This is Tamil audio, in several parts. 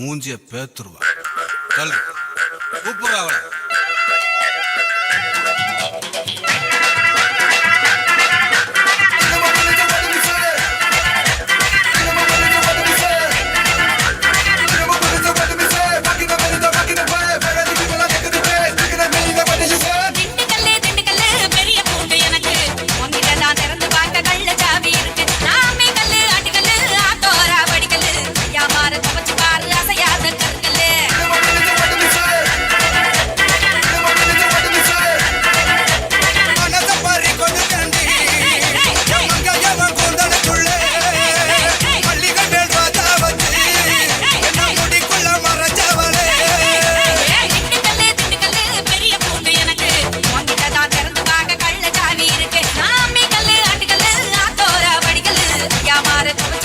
மூஞ்சிய பேத்துருவா. கூப்பிடுறா அவளை. Got it.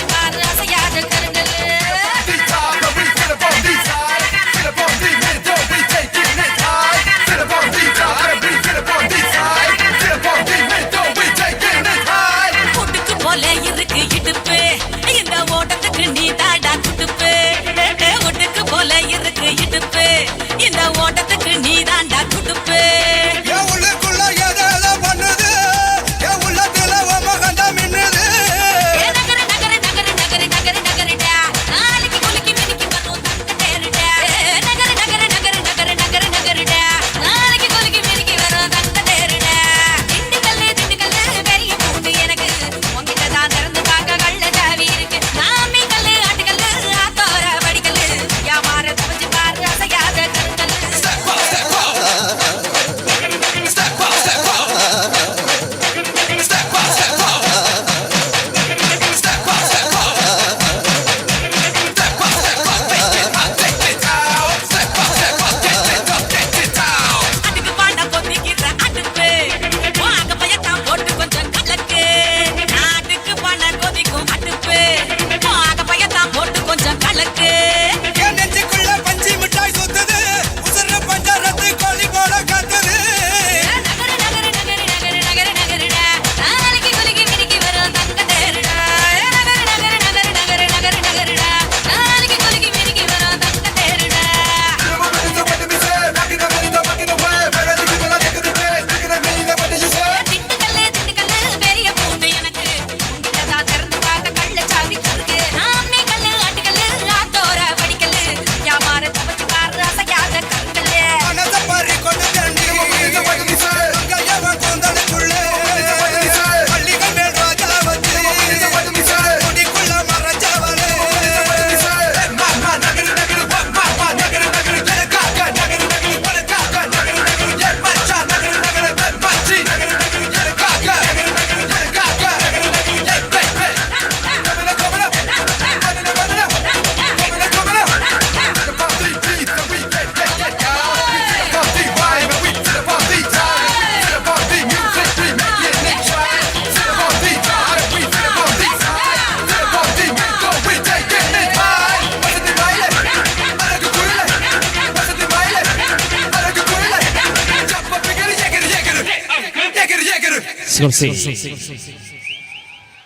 எக்ஸ்க்ளூசிவ்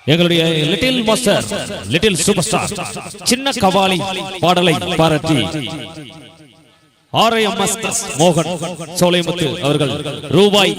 எங்களுடைய little master little super star சின்ன கவாலி பாடலை பாராட்டி ஆர் எம் மோகன் சோலைமுத்து அவர்கள் ரூபாய்